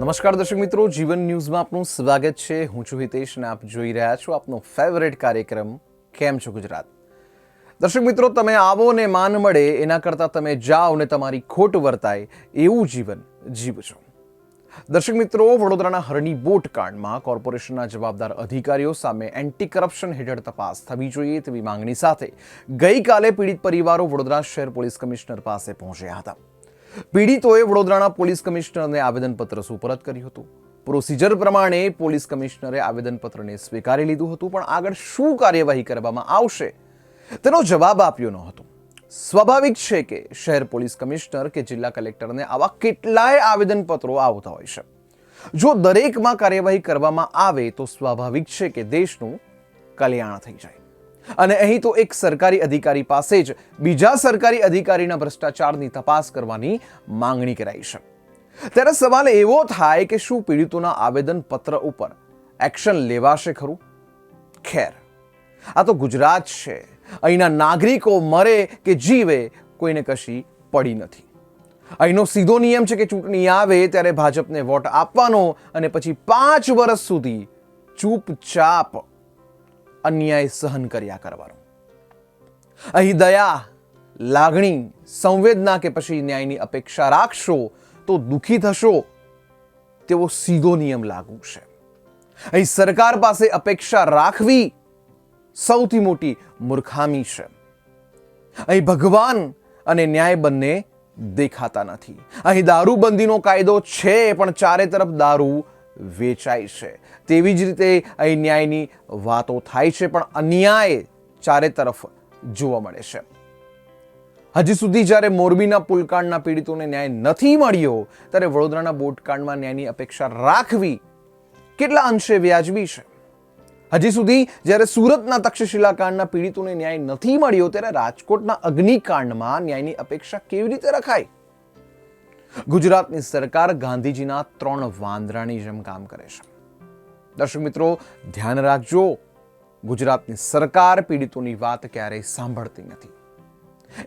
નમસ્કાર દર્શક મિત્રો, જીવન ન્યૂઝમાં આપનું સ્વાગત છે. હું છું હિતેશ અને આપ જોઈ રહ્યા છો આપનો ફેવરેટ કાર્યક્રમ, કેમ છો ગુજરાત? દર્શક મિત્રો, તમે આવો ને માન મળે, એના કરતાં તમે જાઓ ને તમારી ખોટ વર્તાય, એવું જીવન જીવજો. દર્શક મિત્રો, વડોદરાના હરણી બોટ કાંડમાં કોર્પોરેશનના જવાબદાર અધિકારીઓ સામે એન્ટી કરપ્શન હેઠળ તપાસ થવી જોઈએ તેવી માંગણી સાથે ગઈકાલે પીડિત પરિવારો વડોદરા શહેર પોલીસ કમિશનર પાસે પહોંચ્યા હતા. પીડિતોએ વડોદરાના પોલીસ કમિશનરને આવેદનપત્ર સુપરત કર્યું હતું. પ્રોસિજર પ્રમાણે પોલીસ કમિશનરે આવેદનપત્રને સ્વીકારી લીધું હતું, પણ આગળ શું કાર્યવાહી કરવામાં આવશે તેનો જવાબ આપ્યો ન હતો. સ્વાભાવિક છે કે શહેર પોલીસ કમિશનર કે જિલ્લા કલેક્ટરને આવા કેટલાય આવેદનપત્રો આવતા હોય છે. જો દરેકમાં કાર્યવાહી કરવામાં આવે તો સ્વાભાવિક છે કે દેશનું કલ્યાણ થઈ જાય. અને અહીં તો એક સરકારી અધિકારી પાસે જ બીજા સરકારી અધિકારીના ભ્રષ્ટાચારની તપાસ કરવાની માંગણી કરાઈ છે. ત્યારે સવાલ એવો થાય કે શું પીડિતોના આવેદન પત્ર ઉપર એક્શન લેવાશે ખરું? ખેર. આ તો ગુજરાત છે. અહીંના નાગરિકો મરે કે જીવે કોઈને કશી પડી નથી. અહીંનો સીધો નિયમ છે કે ચૂંટણી આવે ત્યારે ભાજપને વોટ આપવાનો અને પછી પાંચ વર્ષ સુધી ચૂપચાપ અન્યાય સહન કર્યા કરવાનો. અહીં દયા, લાગણી, સંવેદના કે પછી ન્યાયની અપેક્ષા રાખશો તો દુઃખી થશો, તેવો સીધો નિયમ લાગુ છે. અહીં સરકાર પાસે અપેક્ષા રાખવી સૌથી મોટી મૂર્ખામી છે. અહીં ભગવાન અને ન્યાય બંને દેખાતા નથી. અહીં દારૂબંધીનો કાયદો છે, પણ ચારે તરફ દારૂ વેચાય છે. તેવી જ રીતે અહીં ન્યાયની વાતો થાય છે, પણ અન્યાય ચારે તરફ જોવા મળે છે. હજી સુધી જ્યારે મોરબીના પુલકાંડના પીડિતોને ન્યાય નથી મળ્યો, ત્યારે વડોદરાના બોટકાંડમાં ન્યાયની અપેક્ષા રાખવી કેટલા અંશે વ્યાજબી છે? હજી સુધી જ્યારે સુરતના તક્ષશિલા કાંડના પીડિતોને ન્યાય નથી મળ્યો, ત્યારે રાજકોટના અગ્નિકાંડમાં ન્યાયની અપેક્ષા કેવી રીતે રખાય? ગુજરાતની સરકાર ગાંધીજીના ત્રણ વાંદરાની જેમ કામ કરે છે. દર્શક મિત્રો, ધ્યાન રાખજો, ગુજરાતની સરકાર પીડિતોની વાત ક્યારેય સાંભળતી નથી.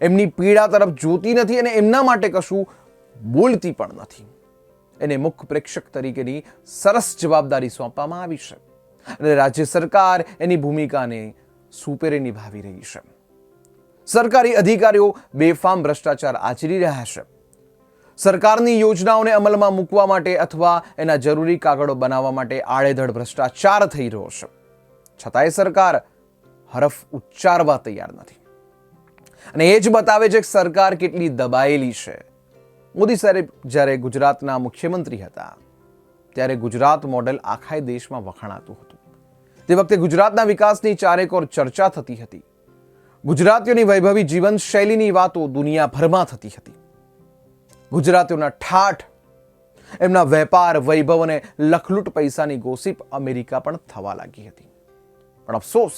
એમની પીડા તરફ જોતી નથી અને એમના માટે કશું બોલતી પણ નથી. એને મુખ્ય પ્રેક્ષક તરીકેની સરસ જવાબદારી સોંપવામાં આવી છે અને રાજ્ય સરકાર એની ભૂમિકાને સુપેરે નિભાવી રહી છે. સરકારી અધિકારીઓ બેફામ ભ્રષ્ટાચાર આચરી રહ્યા છે. સરકારની યોજનાઓને અમલમાં મૂકવા માટે અથવા એના જરૂરી કાગળો બનાવવા માટે આડેધડ ભ્રષ્ટાચાર થઈ રહ્યો છે. છતાંય સરકાર હરફ ઉચ્ચારવા તૈયાર નથી. અને એ જ બતાવે છે કે સરકાર કેટલી દબાયેલી છે. મોદી સાહેબ જ્યારે ગુજરાતના મુખ્યમંત્રી હતા, ત્યારે ગુજરાત મોડેલ આખા દેશમાં વખાણાતું હતું. તે વખતે ગુજરાતના વિકાસની ચારેકોર ચર્ચા થતી હતી. ગુજરાતીઓની વૈભવી જીવનશૈલીની વાતો દુનિયાભરમાં થતી હતી. ગુજરાતીઓના ઠાઠ, એમના વેપાર વૈભવ અને લખલૂટ પૈસાની ગોસિપ અમેરિકા પણ થવા લાગી હતી. પણ અફસોસ,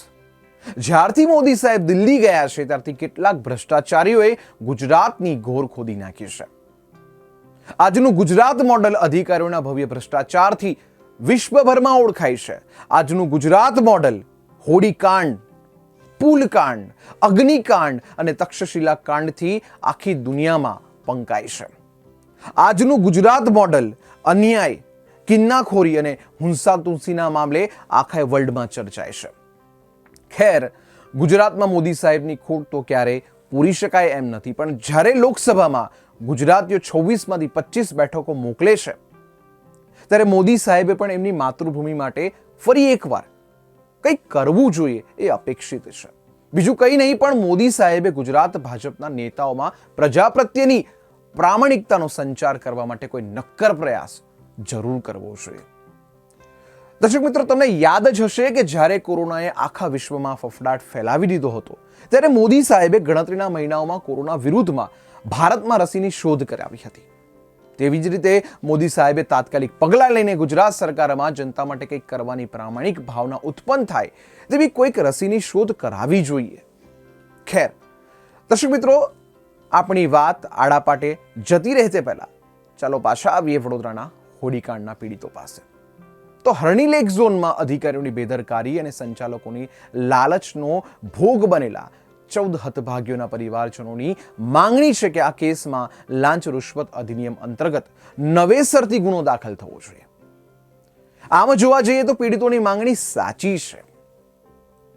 જ્યારથી મોદી સાહેબ દિલ્હી ગયા છે, ત્યારથી કેટલાક ભ્રષ્ટાચારીઓએ ગુજરાતની ઘોર ખોદી નાખી છે. આજનું ગુજરાત મોડલ અધિકારીઓના ભવ્ય ભ્રષ્ટાચારથી વિશ્વભરમાં ઓળખાય છે. આજનું ગુજરાત મોડલ હોડીકાંડ, પુલકાંડ, અગ્નિકાંડ અને તક્ષશિલા કાંડથી આખી દુનિયામાં પંકાય છે. આજનું ગુજરાત મોડલ, અન્યાય, કિન્નાખોરી અને હુંસા તુલસીના મામલે આખા વર્લ્ડમાં ચર્ચાય છે. ખેર, ગુજરાતમાં મોદી સાહેબની ખોટ તો ક્યારે પૂરી શકાય એમ નથી, પણ જ્યારે લોકસભામાં ગુજરાતીઓ છવ્વીસમાંથી પચીસ બેઠકો મોકલે છે, ત્યારે મોદી સાહેબે પણ એમની માતૃભૂમિ માટે ફરી એકવાર કંઈક કરવું જોઈએ એ અપેક્ષિત છે. બીજું કંઈ નહીં, પણ મોદી સાહેબે ગુજરાત ભાજપના નેતાઓમાં પ્રજા પ્રત્યેની પ્રામાણિકતાનો સંચાર કરવા માટે કોઈ નક્કર પ્રયાસ જરૂર કરવો જોઈએ. દર્શક મિત્રો, તમને યાદ જ હશે કે જ્યારે કોરોનાએ આખા વિશ્વમાં ફફડાટ ફેલાવી દીધો હતો, ત્યારે મોદી સાહેબે ગણતરીના મહિનાઓમાં કોરોના વિરુદ્ધમાં ભારતમાં રસીની શોધ કરાવી હતી. તેવી જ રીતે મોદી સાહેબે તાત્કાલિક પગલાં લઈને ગુજરાત સરકારમાં જનતા માટે કંઈક કરવાની પ્રામાણિક ભાવના ઉત્પન્ન થાય, તેવી કોઈક રસીની શોધ કરાવી જોઈએ. ખેર. દર્શક મિત્રો આપણી વાત આડાપાટે જતી રહે તે પહેલા. ચાલો પાછા આવીએ વડોદરાના હોડીકાંડના પીડિતો પાસે. તો હરણી લેક ઝોનમાં અધિકારીઓની બેદરકારી અને સંચાલકોની લાલચનો ભોગ બનેલા ચૌદ હતભાગીઓના પરિવારજનોની માંગણી છે કે આ કેસમાં લાંચ રૂશ્વત અધિનિયમ અંતર્ગત નવેસરથી ગુનો દાખલ થવો જોઈએ. આમ જોવા જઈએ તો પીડિતોની માંગણી સાચી છે.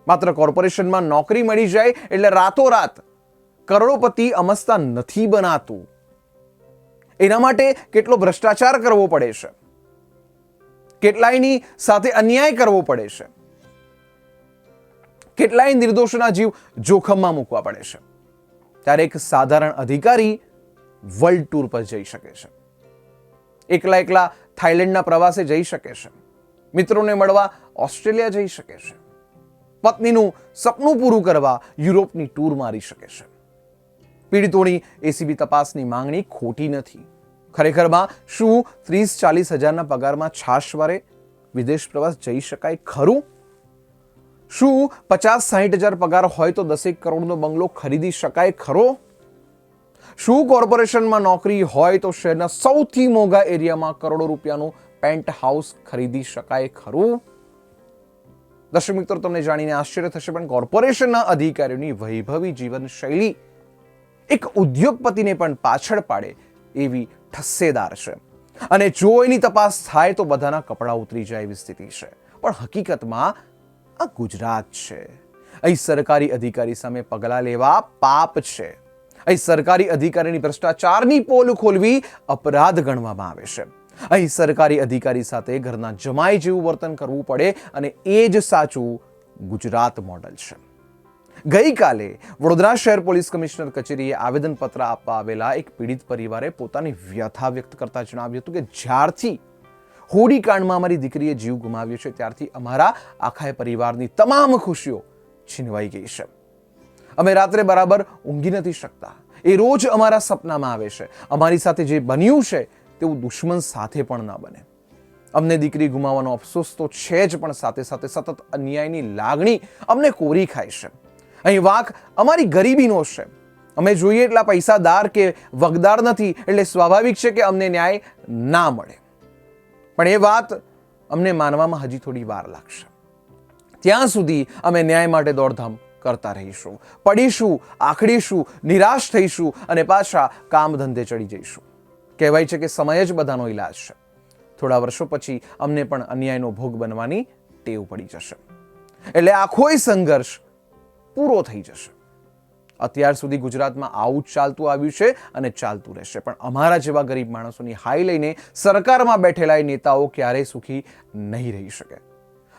માત્ર કોર્પોરેશનમાં નોકરી મળી જાય એટલે રાતોરાત કરોડોપતિ અમસ્તા નથી બનાતું. એના માટે કેટલો ભ્રષ્ટાચાર કરવો પડે છે? કેટલાયની સાથે અન્યાય કરવો પડે છે? કેટલાય નિર્દોષના જીવ જોખમમાં મૂકવા પડે છે? ત્યારે એક સાધારણ અધિકારી વર્લ્ડ ટૂર પર જઈ શકે છે. એકલા એકલા થાઈલેન્ડના પ્રવાસે જઈ શકે છે. મિત્રોને મળવા ઓસ્ટ્રેલિયા જઈ શકે છે. પત્નીનું સપનું પૂરું કરવા યુરોપની ટૂર મારી શકે છે. પીડિતોની એસીબી તપાસની માંગણી ખોટી નથી. ખરેખરમાં શું ત્રીસ ચાલીસ હજારના પગારમાં છાશવારે વિદેશ પ્રવાસ જઈ શકાય ખરું? શું પચાસ સાહીઠ હજાર પગાર હોય તો દસેક કરોડનો બંગલો ખરીદી શકાય ખરો? શું કોર્પોરેશનમાં નોકરી હોય તો શહેરના સૌથી મોંઘા એરિયામાં કરોડો રૂપિયાનું પેન્ટ હાઉસ ખરીદી શકાય ખરું? દર્શક મિત્રો, તમને જાણીને આશ્ચર્ય થશે પણ કોર્પોરેશનના અધિકારીઓની વૈભવી જીવનશૈલી એક ઉદ્યોગપતિને પણ પાછળ પાડે એવી ઠસ્સેદાર છે. અને જો એની તપાસ થાય તો બધાના કપડાં ઉતરી જાય એવી સ્થિતિ છે. પણ હકીકતમાં આ ગુજરાત છે. અહીં સરકારી અધિકારી સામે પગલાં લેવા પાપ છે. અહીં સરકારી અધિકારીની ભ્રષ્ટાચારની પોલ ખોલવી અપરાધ ગણવામાં આવે છે. અહીં સરકારી અધિકારી સાથે ઘરના જમાઈ જેવું વર્તન કરવું પડે અને એ જ સાચું ગુજરાત મોડલ છે. ગઈકાલે વડોદરા શહેર પોલીસ કમિશનર કચેરીએ આવેદનપત્ર આપવા આવેલા એક પીડિત પરિવારે પોતાની વ્યથા વ્યક્ત કરતા જણાવ્યું હતું કે જ્યારથી હોડી કાંડમાં અમારી દીકરીએ જીવ ગુમાવ્યો છે, ત્યારથી અમારા આખા પરિવારની તમામ ખુશીઓ છીનવાઈ ગઈ છે. અમે રાત્રે બરાબર ઊંઘી નથી શકતા. એ રોજ અમારા સપનામાં આવે છે. અમારી સાથે જે બન્યું છે, તેવું દુશ્મન સાથે પણ ન બને. અમને દીકરી ગુમાવવાનો અફસોસ તો છે જ, પણ સાથે સાથે સતત અન્યાયની લાગણી અમને કોરી ખાય છે. અહીં વાંક અમારી ગરીબીનો છે. અમે જોઈએ એટલા પૈસાદાર કે વગદાર નથી, એટલે સ્વાભાવિક છે કે અમને ન્યાય ના મળે. પણ એ વાત અમને માનવામાં હજી થોડી વાર લાગશે. ત્યાં સુધી અમે ન્યાય માટે દોડધામ કરતા રહીશું. પડીશું, આખડીશું, નિરાશ થઈશું અને પાછા કામ ધંધે ચડી જઈશું. કહેવાય છે કે સમય જ બધાનો ઈલાજ છે. થોડા વર્ષો પછી અમને પણ અન્યાયનો ભોગ બનવાની ટેવ પડી જશે. એટલે આખોય સંઘર્ષ પૂરો થઈ જશે. અત્યાર સુધી ગુજરાતમાં આવું જ ચાલતું આવ્યું છે અને ચાલતું રહેશે. પણ અમારા જેવા ગરીબ માણસોની હાઈ લઈને સરકારમાં બેઠેલા એ નેતાઓ ક્યારેય સુખી નહીં રહી શકે.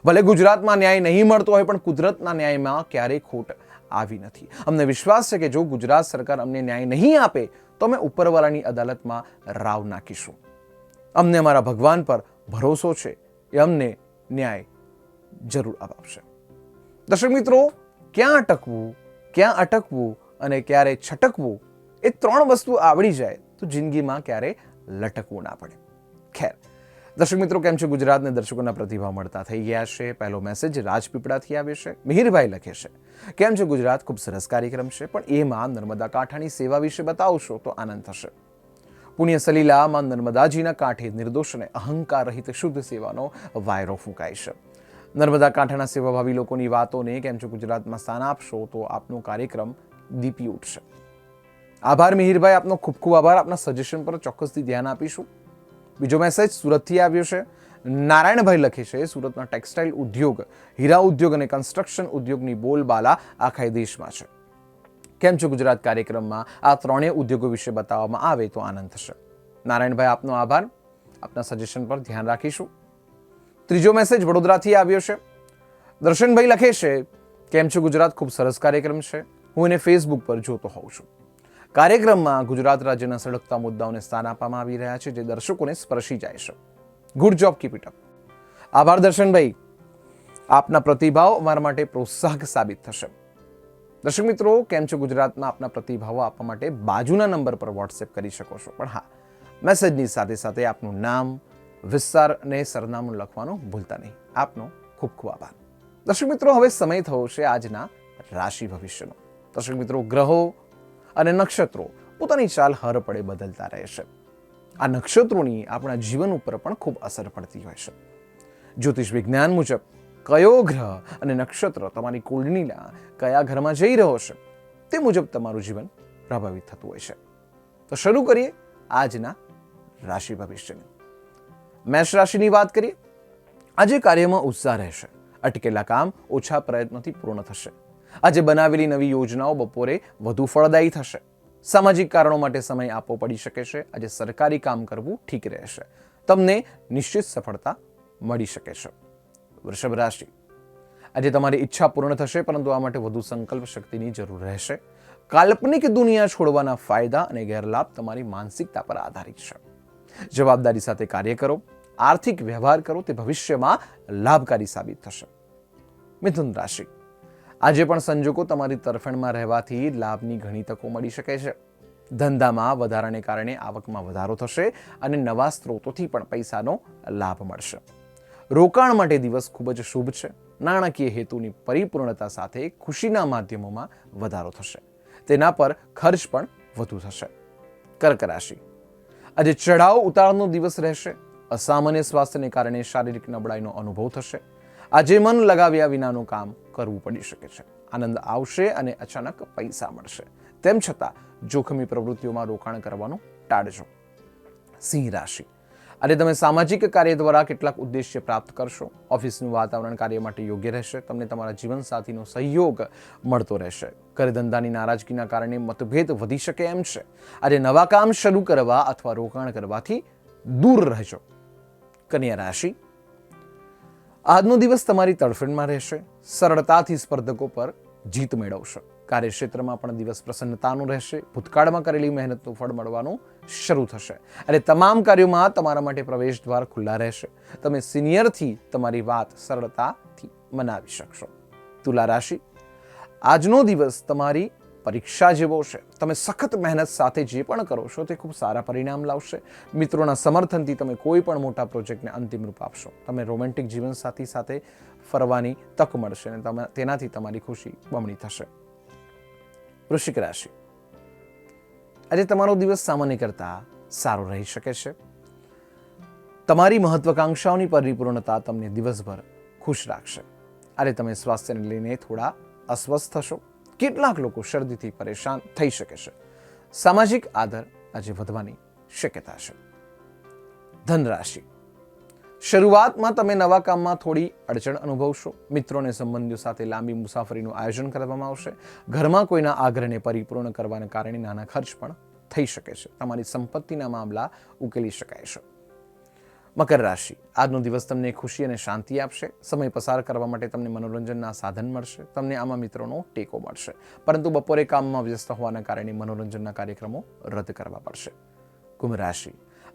ભલે ગુજરાતમાં ન્યાય નહીં મળતો હોય, પણ કુદરતના ન્યાયમાં ક્યારેય ખોટ આવી નથી. અમને વિશ્વાસ છે કે જો ગુજરાત સરકાર અમને ન્યાય નહીં આપે, તો અમે ઉપરવાળાની અદાલતમાં રાવ નાખીશું. અમને અમારા ભગવાન પર ભરોસો છે એ અમને ન્યાય જરૂર અપાવશે. દર્શક મિત્રો ક્યાં અટકવું ક્યાં અટકવું અને ક્યારે છટકવું એ ત્રણ વસ્તુ આવડી જાય તો જિંદગીમાં ક્યારે લટકવું ના પડે. ખેર, દર્શક મિત્રો કેમ છે? ગુજરાતને દર્શકોના પ્રતિભાવ મળતા થઈ ગયા છે. પહેલો મેસેજ રાજપીપળાથી આવે છે. મિહિરભાઈ લખે છે, કેમ છે ગુજરાત? ખૂબ સરસ કાર્યક્રમ છે, પણ એમાં નર્મદા કાંઠાની સેવા વિશે બતાવશો તો આનંદ થશે. પુણ્ય સલીલામાં નર્મદાજીના કાંઠે નિર્દોષ અને અહંકાર રહિત શુદ્ધ સેવાનો વાયરો ફૂંકાય છે. નર્મદા કાંઠાના સેવાભાવી લોકોની વાતોને કેમ છો ગુજરાતમાં સ્થાન આપશો તો આપનો કાર્યક્રમ દીપી ઉઠશે. આભાર મિહિરભાઈ, આપનો ખૂબ ખૂબ આભાર. આપના સજેશન પર ચોક્કસથી ધ્યાન આપીશું. બીજો મેસેજ સુરતથી આવ્યો છે. નારાયણભાઈ લખે છે, સુરતના ટેક્સટાઇલ ઉદ્યોગ, હીરા ઉદ્યોગ અને કન્સ્ટ્રક્શન ઉદ્યોગની બોલબાલા આખા દેશમાં છે. કેમ છો ગુજરાત કાર્યક્રમમાં? આ ત્રણેય ઉદ્યોગો વિશે બતાવવામાં આવે તો આનંદ થશે. નારાયણભાઈ, આપનો આભાર. આપના સજેશન પર ધ્યાન રાખીશું. ત્રીજો મેસેજ વડોદરાથી આવ્યો છે. દર્શનભાઈ લખે છે, કેમ છે ગુજરાત? ખૂબ સરસ કાર્યક્રમ છે. હું એને ફેસબુક પર જોતો હોઉં છું. કાર્યક્રમમાં ગુજરાત રાજ્યના સળગતા મુદ્દાઓને સ્થાન આપવામાં આવી રહ્યા છે, જે દર્શકોને સ્પર્શી જાય છે. ગુડ જોબ કીપ ઇટ આભાર દર્શનભાઈ. આપના પ્રતિભાવ અમારા માટે પ્રોત્સાહક સાબિત થશે. દર્શક મિત્રો, કેમ છો ગુજરાતમાં? આપના પ્રતિભાવો આપવા માટે બાજુના નંબર પર વોટ્સએપ કરી શકો છો. પણ હા મેસેજની સાથે સાથે આપનું નામ વિસ્તાર અને સરનામું લખવાનું ભૂલતા નહીં. આપનો ખૂબ ખૂબ આભાર. દર્શક મિત્રો, હવે સમય થયો છે આજના રાશિ ભવિષ્યનો. દર્શક મિત્રો, ગ્રહો અને નક્ષત્રો પોતાની ચાલ હર પડે બદલતા રહે છે. આ નક્ષત્રોની આપણા જીવન ઉપર પણ ખૂબ અસર પડતી હોય છે. જ્યોતિષ વિજ્ઞાન મુજબ, કયો ગ્રહ અને નક્ષત્ર તમારી કુંડળીના કયા ઘરમાં જઈ રહ્યો છે તે મુજબ તમારું જીવન પ્રભાવિત થતું હોય છે. તો શરૂ કરીએ આજના રાશિ ભવિષ્યની. મેષ રાશિની વાત કરીએ, આજે કાર્યમાં ઉત્સાહ રહેશે, અટકેલા કામ ઓછા પ્રયત્નોથી પૂર્ણ થશે. આજે બનાવેલી નવી યોજનાઓ બપોરે વધુ ફળદાયી થશે. સામાજિક કારણો માટે સમય આપવો પડી શકે છે, આજે સરકારી કામ કરવું ઠીક રહેશે. તમને નિશ્ચિત સફળતા મળી શકે છે. વૃષભ રાશિ, આજે તમારી ઈચ્છા પૂર્ણ થશે, પરંતુ આ માટે વધુ સંકલ્પ શક્તિની જરૂર રહેશે. કાલ્પનિક દુનિયા છોડવાના ફાયદા અને ગેરલાભ તમારી માનસિકતા પર આધારિત છે. જવાબદારી સાથે કાર્ય કરો, આર્થિક વ્યવહાર કરો, તે ભવિષ્યમાં લાભકારી સાબિત થશે. મિથુન રાશિ. આજે પણ સંજોગો તમારી તરફેણમાં રહેવાથી લાભની ઘણી તકો મળી શકે છે. ધંધામાં વધારાને કારણે આવકમાં વધારો થશે અને નવા સ્ત્રોતોથી પણ પૈસાનો લાભ મળશે. રોકાણ માટે દિવસ ખૂબ જ શુભ છે. નાણાકીય હેતુની પરિપૂર્ણતા સાથે ખુશીના માધ્યમોમાં વધારો થશે. તેના પર ખર્ચ પણ વધુ થશે. કર્ક રાશિ. આજે ચઢાવ ઉતારનો દિવસ રહેશે. અસામાન્ય સ્વાસ્થ્યને કારણે શારીરિક નબળાઈનો અનુભવ થશે. આજે મન લગાવ્યા વિનાનું કામ કરવું પડી શકે છે. આનંદ આવશે અને અચાનક પૈસા મળશે. તેમ છતાં, જોખમી પ્રવૃત્તિઓમાં રોકાણ કરવાનું ટાળજો. સિંહ રાશિ. અને તમે સામાજિક કાર્ય દ્વારા કેટલાક ઉદ્દેશ્ય પ્રાપ્ત કરશો. ઓફિસનું વાતાવરણ કાર્ય માટે યોગ્ય રહેશે. તમને તમારા જીવનસાથીનો સહયોગ મળતો રહેશે. ઘર ધંધાની નારાજગીના કારણે મતભેદ વધી શકે એમ છે. આજે નવા કામ શરૂ કરવા અથવા રોકાણ કરવાથી દૂર રહેજો. કન્યા રાશિ. આજનો દિવસ તમારી તડફેણમાં રહેશે. સરળતાથી સ્પર્ધકો પર જીત મેળવશો. કાર્યક્ષેત્રમાં પણ દિવસ પ્રસન્નતાનો રહેશે. ભૂતકાળમાં કરેલી મહેનતનું ફળ મળવાનું શરૂ થશે. અને તમામ કાર્યોમાં તમારા માટે પ્રવેશ દ્વાર ખુલ્લા રહેશે. તમે સિનિયરથી તમારી વાત સરળતાથી મનાવી શકશો. તુલા રાશિ. આજનો દિવસ તમારી પરીક્ષા જેવો છે. તમે સખત મહેનત સાથે જે પણ કરો છો તે ખૂબ સારા પરિણામ લાવશે. મિત્રોના સમર્થનથી તમે કોઈ પણ મોટા પ્રોજેક્ટને અંતિમ રૂપ આપશો. તમે રોમેન્ટિક જીવનસાથી સાથે ફરવાની તક મળશે અને તેનાથી તમારી ખુશી બમણી થશે. વૃશ્ચિક રાશિ. આજે તમારો દિવસ સામાન્ય કરતાં સારો રહી શકે છે. તમારી મહત્વાકાંક્ષાઓની પરિપૂર્ણતા તમને દિવસભર ખુશ રાખશે. આજે તમે સ્વાસ્થ્યને લઈને થોડા અસ્વસ્થ થશો. કેટલાક લોકો શરદીથી પરેશાન થઈ શકે છે. સામાજિક આદર આજે વધવાની શક્યતા છે. ધનરાશિ. શરૂઆતમાં તમે નવા કામમાં થોડી અડચણ અનુભવશો. મિત્રો અને સંબંધીઓ સાથે લાંબી મુસાફરીનું આયોજન કરવામાં આવશે. ઘરમાં કોઈના આગ્રહને પરિપૂર્ણ કરવાના કારણે નાના ખર્ચ પણ થઈ શકે છે. તમારી સંપત્તિના મામલા ઉકેલી શકાય છે. મકર રાશિ. આજનો દિવસ તમને ખુશી અને શાંતિ આપશે. સમય પસાર કરવા માટે તમને મનોરંજનના સાધન મળશે. તમને આમાં મિત્રોનો ટેકો મળશે. પરંતુ બપોરે કામમાં વ્યસ્ત હોવાના કારણે મનોરંજનના કાર્યક્રમો રદ કરવા પડશે. કુંભ રાશિ.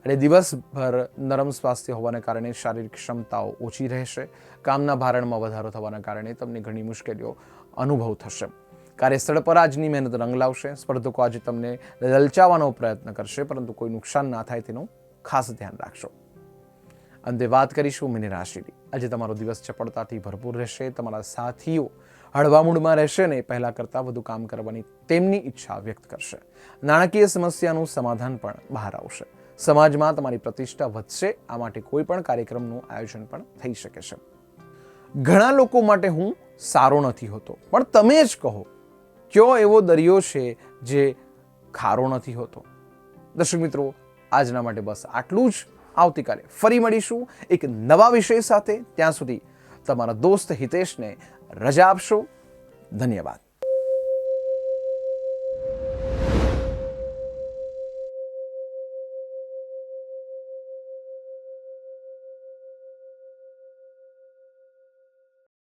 અને દિવસભર નરમ સ્વાસ્થ્ય હોવાના કારણે શારીરિક ક્ષમતાઓ ઓછી રહેશે. કામના ભારણમાં વધારો થવાના કારણે તમને ઘણી મુશ્કેલીઓ અનુભવ થશે. કાર્યસ્થળ પર આજની મહેનત રંગ લાવશે. સ્પર્ધકો આજે તમને લલચાવવાનો પ્રયત્ન કરશે, પરંતુ કોઈ નુકસાન ના થાય તેનું ખાસ ધ્યાન રાખશો. અંતે વાત કરીશું મીન રાશિની. આજે તમારો દિવસ ચપળતાથી ભરપૂર રહેશે, તમારા સાથીઓ હળવા મૂડમાં રહેશે ને પહેલાં કરતાં વધુ કામ કરવાની તેમની ઈચ્છા વ્યક્ત કરશે. નાણાકીય સમસ્યાનું સમાધાન પણ બહાર આવશે. સમાજમાં તમારી પ્રતિષ્ઠા વધશે, આ માટે કોઈ પણ કાર્યક્રમનું આયોજન પણ થઈ શકે છે. ઘણા લોકો માટે હું સારો નથી હોતો, પણ તમે જ કહો, કયો એવો દરિયો છે જે ખારો નથી હોતો? દર્શક મિત્રો, આજના માટે બસ આટલું જ. આવતીકાલે ફરી મળીશું એક નવા વિષય સાથે. ત્યાં સુધી તમારા દોસ્ત હિતેશને રજા આપશો. ધન્યવાદ.